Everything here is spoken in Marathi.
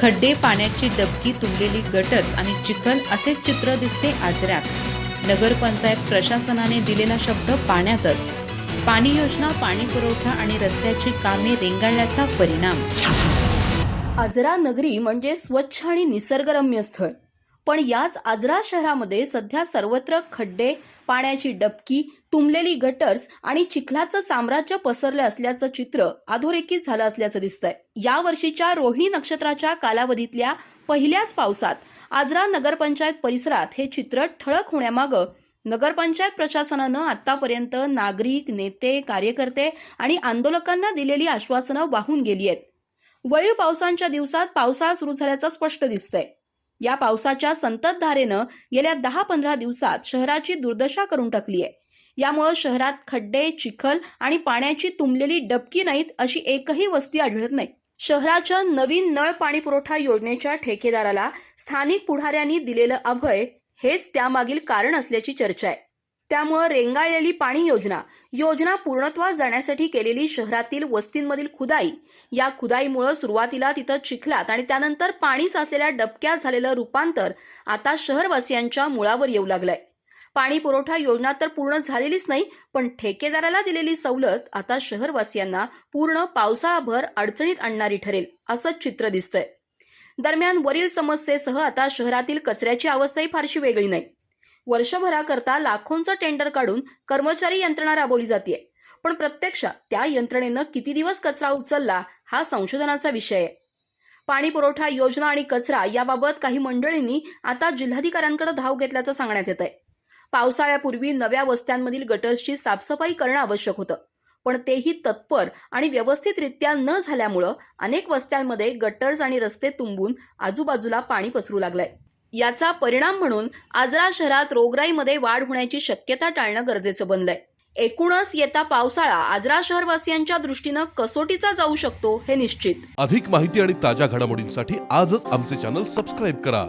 खड्डे पाण्याची डबकी तुंबलेली गटर्स आणि चिखल असे चित्र दिसते आजऱ्यात. नगरपंचायत प्रशासनाने दिलेला शब्द पाण्यातच. पाणी योजना पाणी पुरवठा आणि रस्त्याची कामे रेंगाळल्याचा परिणाम. आजरा नगरी म्हणजे स्वच्छ आणि निसर्गरम्य स्थळ. पण याच आजरा शहरामध्ये सध्या सर्वत्र खड्डे पाण्याची डबकी तुंबलेली गटर्स आणि चिखलाचं साम्राज्य पसरलं असल्याचं चित्र अधोरेखित झालं असल्याचं दिसतंय. या वर्षीच्या रोहिणी नक्षत्राच्या कालावधीतल्या पहिल्याच पावसात आजरा नगरपंचायत परिसरात हे चित्र ठळक होण्यामागं नगरपंचायत प्रशासनानं आतापर्यंत नागरिक नेते कार्यकर्ते आणि आंदोलकांना दिलेली आश्वासनं वाहून गेली आहेत. वळीव पावसांच्या दिवसात पावसाळा सुरू झाल्याचं स्पष्ट दिसतंय. या पावसाच्या संततधारेनं गेल्या दहा पंधरा दिवसात शहराची दुर्दशा करून टाकली आहे यामुळं शहरात खड्डे चिखल आणि पाण्याची तुंबलेली डबकी नाहीत अशी एकही वस्ती आढळत नाही. शहराच्या नवीन नळ पाणी पुरवठा योजनेच्या ठेकेदाराला स्थानिक पुढाऱ्यांनी दिलेलं अभय हेच त्यामागील कारण असल्याची चर्चा आहे. त्यामुळं रेंगाळलेली पाणी योजना योजना पूर्णत्वास जाण्यासाठी केलेली शहरातील वस्तींमधील खुदाई. या खुदाईमुळं सुरुवातीला तिथं चिखलात आणि त्यानंतर पाणी साचलेल्या डबक्यात झालेलं रूपांतर आता शहरवासियांच्या मुळावर येऊ लागलंय. पाणी पुरवठा योजना तर पूर्ण झालेलीच नाही पण ठेकेदाराला दिलेली सवलत आता शहरवासियांना पूर्ण पावसाळाभर अडचणीत आणणारी ठरेल असं चित्र दिसतंय. दरम्यान वरील समस्येसह आता शहरातील कचऱ्याची अवस्थाही फारशी वेगळी नाही. वर्षभराकरता लाखोंचं टेंडर काढून कर्मचारी यंत्रणा राबवली जाते पण प्रत्यक्षात त्या यंत्रणेनं किती दिवस कचरा उचलला हा संशोधनाचा विषय आहे. पाणी पुरवठा योजना आणि कचरा याबाबत काही मंडळींनी आता जिल्हाधिकाऱ्यांकडे धाव घेतल्याचं सांगण्यात येत आहे पावसाळ्यापूर्वी नव्या वस्त्यांमधील गटर्सची साफसफाई करणं आवश्यक होतं. पण तेही तत्पर आणि व्यवस्थितरित्या न झाल्यामुळं अनेक वस्त्यांमध्ये गटर्स आणि रस्ते तुंबून आजूबाजूला पाणी पसरू लागलंय. याचा परिणाम म्हणून आजरा शहरात रोगराईमध्ये वाढ होण्याची शक्यता टाळणं गरजेचं बनलंय. एकूणच येता पावसाळा आजरा शहरवासियांच्या दृष्टीनं कसोटीचा जाऊ शकतो हे निश्चित. अधिक माहिती आणि ताज्या घडामोडींसाठी आजच आमचे चॅनल सबस्क्राईब करा.